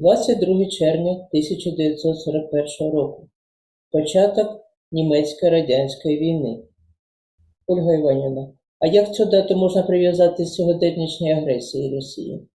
22 червня 1941 року. Початок німецько-радянської війни. Ольга Іванівна, а як цю дату можна прив'язати з сьогоднішньої агресії Росії?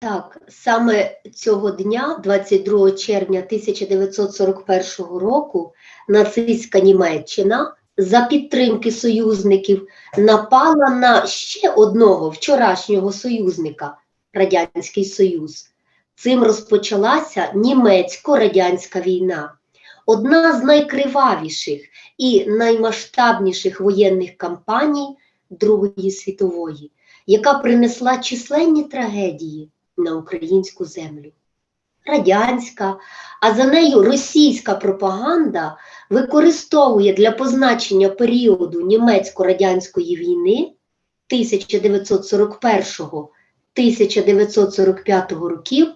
Так, саме цього дня, 22 червня 1941 року, нацистська Німеччина за підтримки союзників напала на ще одного вчорашнього союзника Радянський Союз. Цим розпочалася німецько-радянська війна, одна з найкривавіших і наймасштабніших воєнних кампаній Другої світової, яка принесла численні трагедії на українську землю. Радянська, а за нею російська пропаганда використовує для позначення періоду німецько-радянської війни 1941-1945 років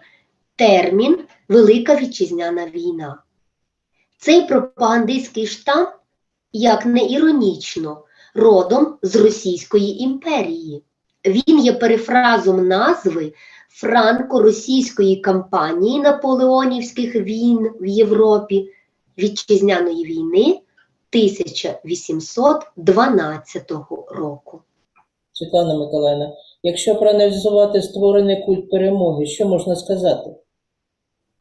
термін Велика Вітчизняна війна. Цей пропагандистський штамп, як не іронічно, родом з Російської імперії. Він є перефразом назви франко-російської кампанії наполеонівських війн в Європі Вітчизняної війни 1812 року. Світлана Миколаївна, якщо проаналізувати створений культ перемоги, що можна сказати?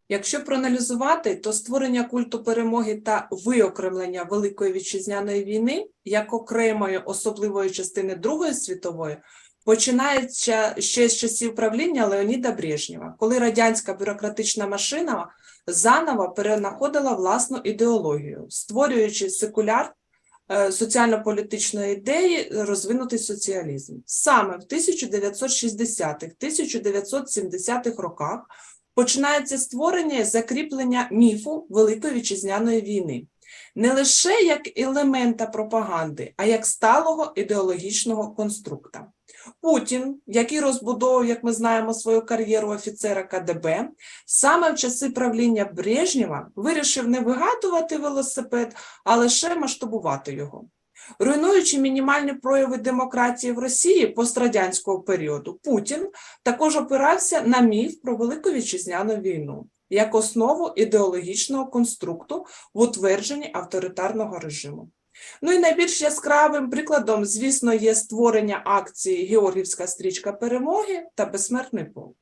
Якщо проаналізувати, то створення культу перемоги та виокремлення Великої вітчизняної війни як окремої особливої частини Другої світової починається ще з часів правління Леоніда Брежнєва, коли радянська бюрократична машина заново перенаходила власну ідеологію, створюючи секуляр соціально-політичної ідеї розвинутий соціалізм. Саме в 1960-1970-х роках починається створення і закріплення міфу Великої вітчизняної війни. Не лише як елемента пропаганди, а як сталого ідеологічного конструкта. Путін, який розбудовував, як ми знаємо, свою кар'єру офіцера КДБ, саме в часи правління Брежнєва вирішив не вигадувати велосипед, а лише масштабувати його. Руйнуючи мінімальні прояви демократії в Росії пострадянського періоду, Путін також опирався на міф про Велику вітчизняну війну як основу ідеологічного конструкту в утвердженні авторитарного режиму. Ну і найбільш яскравим прикладом, звісно, є створення акції Георгівська стрічка перемоги та Безсмертний полк.